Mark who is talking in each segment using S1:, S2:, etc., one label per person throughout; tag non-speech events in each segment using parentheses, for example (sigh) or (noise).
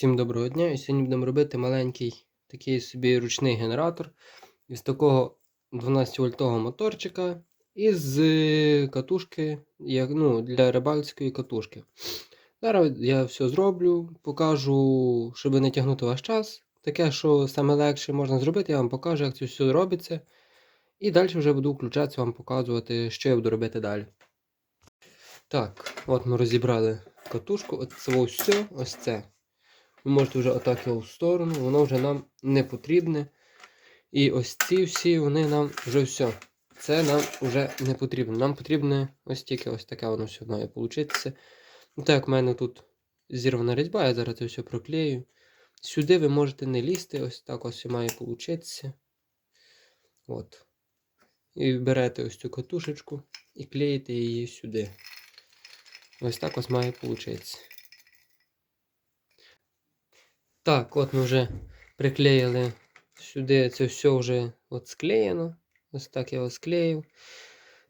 S1: Всім доброго дня! І сьогодні будемо робити маленький такий собі ручний генератор із такого 12-вольтового моторчика і з катушки як, ну, для рибальської катушки. Зараз я все зроблю, покажу, щоб не тягнути ваш час. Таке, що саме легше можна зробити, я вам покажу, як це все робиться. І далі вже буду включатися, вам показувати, що я буду робити далі. Так, от ми розібрали катушку. От це ось все, ось це. Ви можете вже отак в сторону, воно вже нам не потрібне. І ось ці всі, вони нам вже все. Це нам вже не потрібно. Нам потрібне ось тільки ось таке воно все має получитися. Ну, так як в мене тут зірвана різьба, я зараз це все проклею. Сюди ви можете не лізти, ось так ось має получитися. От. І берете ось цю катушечку і клеїте її сюди. Ось так ось має получитися. Так, от ми вже приклеїли сюди, це все вже от склеєно. Ось так я його склеїв.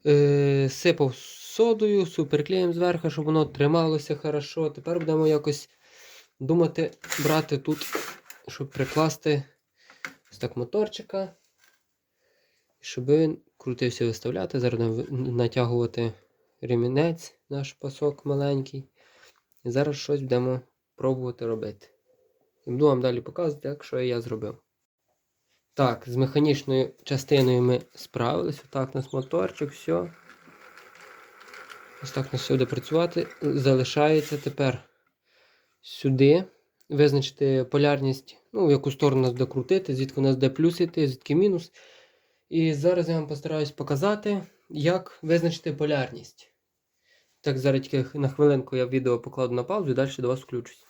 S1: Е, сипав содою, суперклеєм зверху, щоб воно трималося хорошо. Тепер будемо якось думати брати тут, щоб прикласти ось так моторчика. Щоб він крутився виставляти. Зараз натягувати ремінець, наш пасок маленький. І зараз щось будемо пробувати робити. І буду вам далі показувати, як що я зробив. Так, з механічною частиною ми справилися. Так, у нас моторчик, все. Ось так у нас все буде працювати. Залишається тепер сюди. Визначити полярність, ну, в яку сторону нас буде крутити, звідки у нас буде плюс йти, звідки мінус. І зараз я вам постараюсь показати, як визначити полярність. Так, зараз тільки на хвилинку я відео покладу на паузу і далі до вас включусь.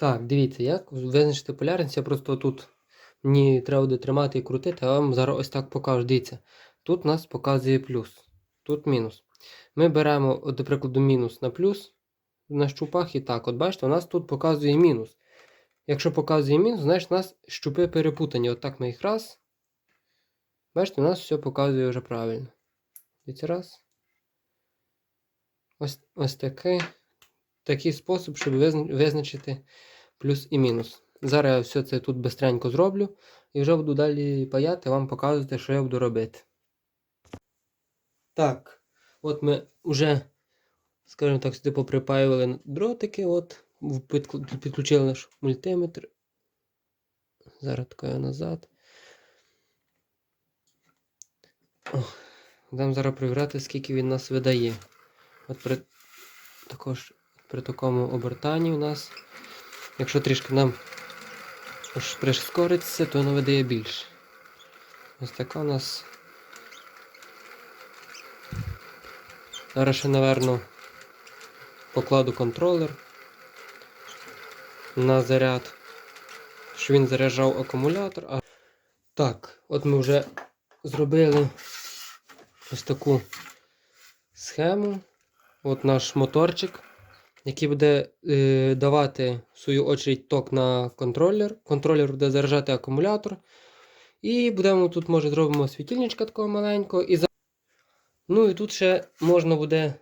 S1: Так, дивіться, як визначити полярність. Я просто тут мені треба буде тримати і крутити, а вам зараз ось так покажу. Дивіться, тут нас показує плюс, тут мінус. Ми беремо, от, до прикладу, мінус на плюс на щупах і так. От бачите, у нас тут показує мінус. Якщо показує мінус, значить у нас щупи перепутані. От так ми їх раз. Бачите, у нас все показує вже правильно. Дивіться, раз. Ось ось такий, такий спосіб, щоб визначити плюс і мінус. Зараз я все це тут бистренько зроблю і вже буду далі паяти, вам показувати, що я буду робити. Так, от ми вже, скажімо так, сюди поприпаювали дротики, от, підключили наш мультиметр. Зараз таке назад. Будемо зараз перевіряти, скільки він нас видає. От при також при такому обертанні у нас, якщо трішки нам прискориться, то воно видає більше. Ось така у нас. Зараз ще, напевно, покладу контролер на заряд, щоб він заряджав акумулятор. А... Так, от ми вже зробили ось таку схему. От наш моторчик, який буде е, давати в свою очередь ток на контролер. Контролер буде заряджати акумулятор. І будемо тут, може, зробимо світильничка такого маленького. І. Ну і тут ще можна буде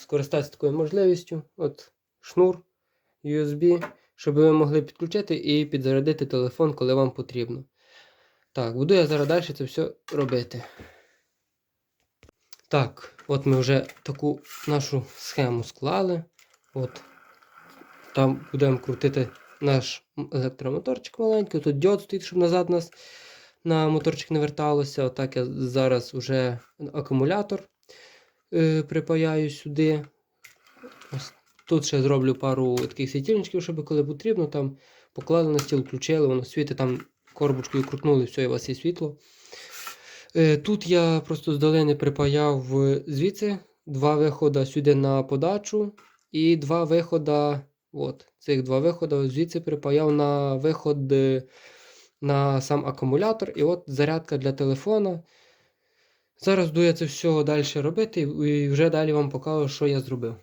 S1: скористатися такою можливістю. От шнур USB, щоб ви могли підключити і підзарядити телефон, коли вам потрібно. Так, буду я зараз далі це все робити. Так, от ми вже таку нашу схему склали. От. Там будемо крутити наш електромоторчик маленький. Тут діод стоїть, щоб назад нас на моторчик не верталося. Отак я зараз вже акумулятор е, припаяю сюди. Ось Тут ще зроблю пару таких світильничків, щоб коли потрібно, там поклали на стіл, включили, воно світить, там коробочкою крутнули, все, і у вас є світло. Е, тут я просто з долини припаяв звідси два виходи сюди на подачу і два виходи. От, цих два виходи звідси припаяв на виход е, на сам акумулятор. І от зарядка для телефона. Зараз буду я це все далі робити і вже далі вам покажу, що я зробив.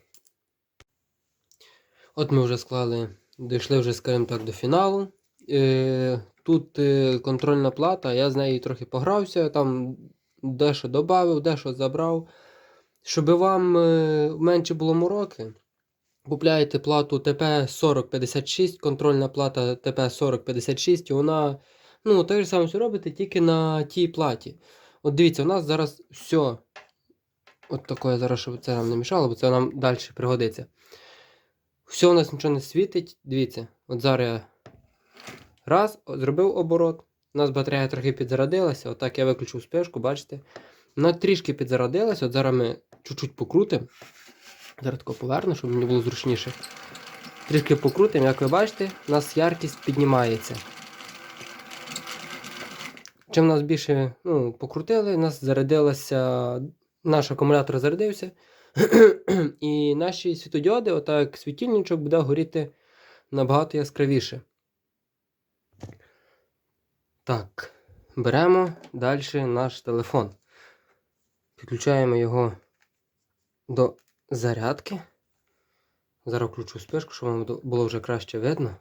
S1: От ми вже склали, дійшли вже, скажімо так, до фіналу. Е, Тут е, контрольна плата, я з нею трохи погрався, там дещо додав, дещо забрав. Щоб вам менше було мороки, купляєте плату ТП-4056, контрольна плата ТП-4056, і вона, ну, те ж саме все робите, тільки на тій платі. От дивіться, у нас зараз все. От таке зараз, щоб це нам не мішало, бо це нам далі пригодиться. Все у нас нічого не світить. Дивіться, от зараз я раз, зробив оборот. У нас батарея трохи підзарядилася. Отак я виключив спешку, бачите. Вона трішки підзарядилася. От зараз ми чуть-чуть покрутимо. Зараз тако поверну, щоб мені було зручніше. Трішки покрутимо, як ви бачите, у нас яркість піднімається. Чим нас більше ну, покрутили, у нас зарядилася, наш акумулятор зарядився. (clears throat) І наші світодіоди, отак світильничок, буде горіти набагато яскравіше. Так, беремо далі наш телефон. Підключаємо його до зарядки. Зараз включу спишку, щоб вам було вже краще видно.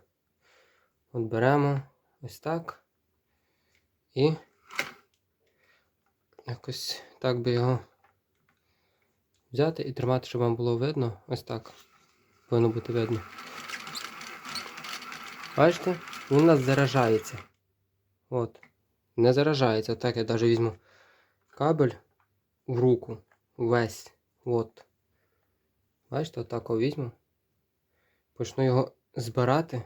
S1: От беремо ось так. І якось так би його взяти і тримати, щоб вам було видно. Ось так. Повинно бути видно. Бачите? Він у нас заражається. От. Не заражається. Так я навіть візьму кабель в руку. Весь. От. Бачите, отак візьму. Почну його збирати,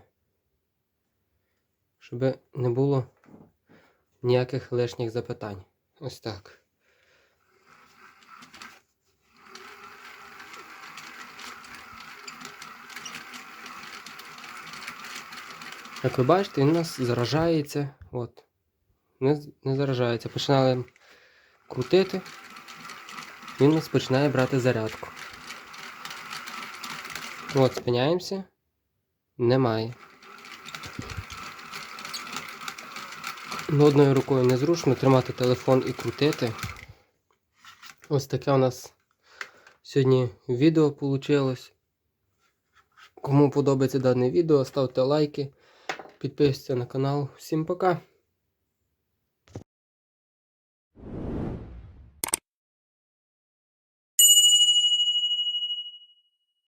S1: щоб не було ніяких лишніх запитань. Ось так. Як ви бачите, він у нас заражається. От. Не, не заражається. Починали крутити. Він у нас починає брати зарядку. От, спиняємося. Немає. Ну, Одною рукою незручно тримати телефон і крутити. Ось таке у нас сьогодні відео вийшло. Кому подобається дане відео, ставте лайки, підписуйтесь на канал. Всім пока!